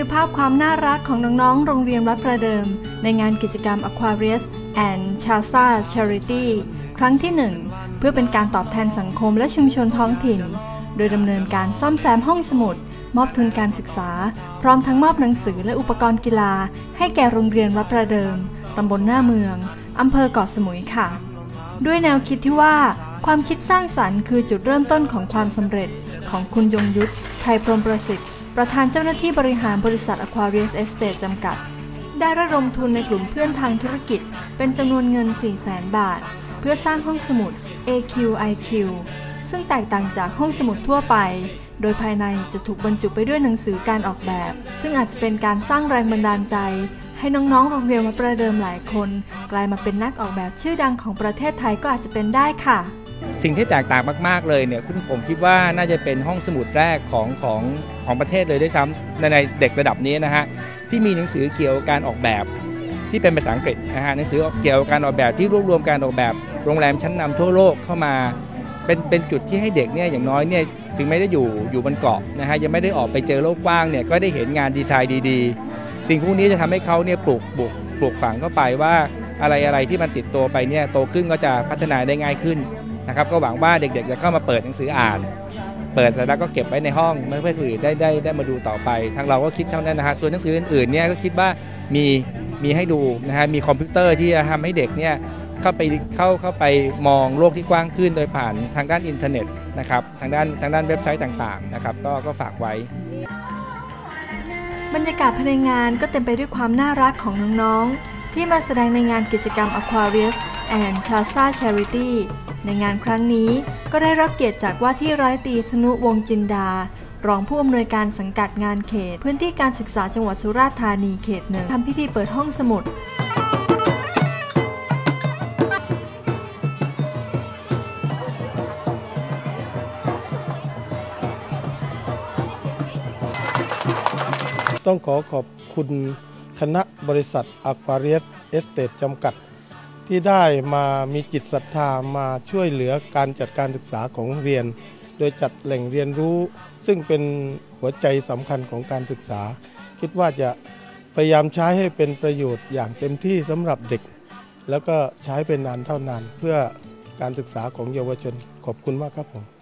คือภาพความน่ารักของน้องๆ โรงเรียนวัดประเดิม ในงานกิจกรรม Aquarius and Chalsa Charity ครั้งที่ 1 เพื่อเป็นการตอบแทนสังคมและชุมชนท้องถิ่น โดยดำเนินการซ่อมแซมห้องสมุด มอบทุนการศึกษา พร้อมทั้งมอบหนังสือและอุปกรณ์กีฬา ให้แก่โรงเรียนวัดประเดิมตำบลหน้าเมืองอำเภอเกาะสมุยค่ะ ด้วยแนวคิดที่ว่า ความคิดสร้างสรรค์คือจุดเริ่มต้นของความสำเร็จของคุณยงยุทธชัยพรมประสิทธิ์ ประธานเจ้าหน้าที่บริหารบริษัท Aquarius Estate จำกัด ได้ระดมทุนในกลุ่มเพื่อนทางธุรกิจ เป็นจำนวนเงิน 400,000บาท เพื่อสร้างห้องสมุด AQIQ ซึ่งแตกต่างจากห้องสมุดทั่วไป โดยภายในจะถูกบรรจุไปด้วยหนังสือการออกแบบ ซึ่งอาจจะเป็นการสร้างแรงบันดาลใจ ให้น้องๆโรงเรียนมาประเดิมหลายคน กลายมาเป็นนักออกแบบชื่อดังของประเทศไทยก็อาจจะเป็นได้ค่ะ สิ่งที่แตกต่างมากๆเลยเนี่ยผมคิดว่าน่าจะเป็นห้องสมุดแรกของของของประเทศเลยด้วยซ้ำในในเด็กระดับนี้นะฮะที่มีหนังสือเกี่ยวกับการออกแบบที่เป็นภาษาอังกฤษนะฮะหนังสือเกี่ยวกับการออกแบบที่รวบรวมการออกแบบโรงแรมชั้นนำทั่วโลกเข้ามาเป็นเป็นจุดที่ให้เด็กเนี่ยอย่างน้อยเนี่ยถึงไม่ได้อยู่อยู่บนเกาะนะฮะยังไม่ได้ออกไปเจอโลกกว้างเนี่ยก็ได้เห็นงานดีไซน์ดีๆ สิ่งพวกนี้จะทำให้เขาเนี่ยปลูกปลูกปลูกฝังเข้าไปว่าอะไรอะไรที่มันติดตัวไปเนี่ยโตขึ้นก็จะพัฒนาได้ง่ายขึ้น นะครับก็หวังว่าเด็กๆจะเข้ามาเปิดหนังสืออ่าน เปิดเสร็จแล้วก็เก็บไว้ในห้องเพื่อผู้อื่นได้ได้ได้มาดูต่อไป ทางเราก็คิดเท่านั้นนะฮะตัวนหนังสืออื่นๆเนี่ยก็คิดว่ามีมีให้ดูนะฮะมีคอมพิวเตอร์ที่จะทำให้เด็กเนี่ยเข้าไปเข้าเข้าไปมองโลกที่กว้างขึ้นโดยผ่านทางด้านอินเทอร์เน็ตนะครับทางด้านทางด้านเว็บไซต์ต่างๆนะครับก็ก็ฝากไว้ บรรยากาศภายในงานก็เต็มไปด้วยความน่ารักของน้องๆที่มาแสดงในงานกิจกรรม Aquarius and Chasa Charity ในงานครั้งนี้ก็ได้รับเกียรติจากว่าที่ร้อยตีธนุวงจินดารองผู้อำนวยการสังกัดงานเขต พื้นที่การศึกษาจังหวัดสุราษฎร์ธานีเขตหนึ่งทำพิธีเปิดห้องสมุดต้องขอขอบคุณคณะบริษัท Aquarius Estate จำกัด ที่ได้มามีจิตศรัทธามาช่วยเหลือการจัดการศึกษาของโรงเรียน โดยจัดแหล่งเรียนรู้ ซึ่งเป็นหัวใจสำคัญของการศึกษา คิดว่าจะพยายามใช้ให้เป็นประโยชน์อย่างเต็มที่สำหรับเด็ก แล้วก็ใช้เป็นนานเท่านานเพื่อการศึกษาของเยาวชนขอบคุณมากครับผม